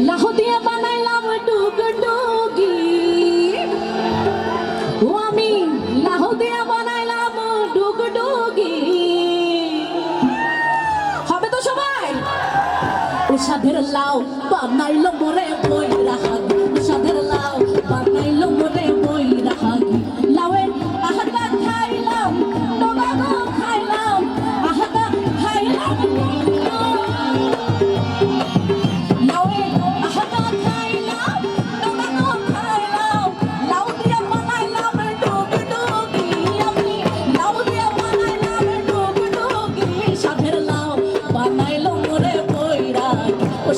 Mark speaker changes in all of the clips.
Speaker 1: আল্লাহ দিয়ে বানাইলাম টুক টুকি ও আমি লাহ বানাইলাম টুক টুকি হবে তো সবাই? ও সাধের লাউ বানাইলো মরে বইরা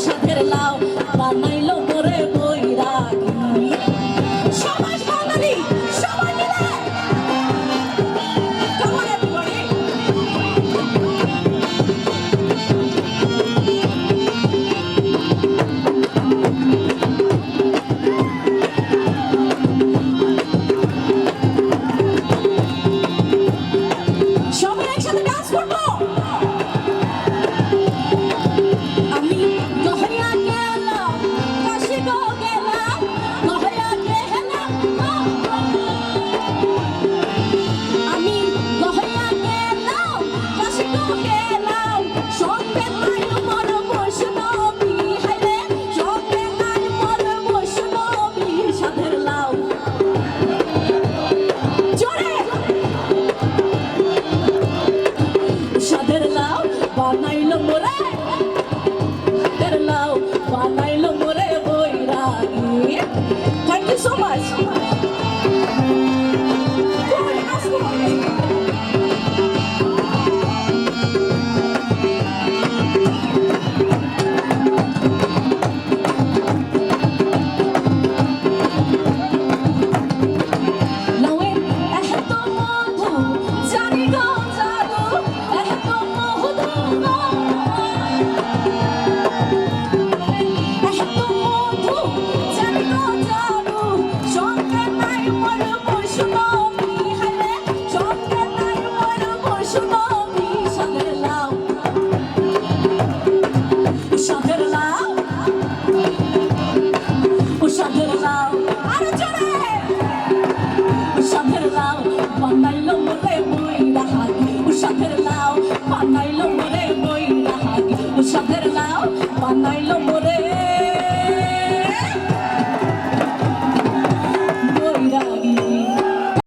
Speaker 1: সুখের লাউ বানাইল Karşıma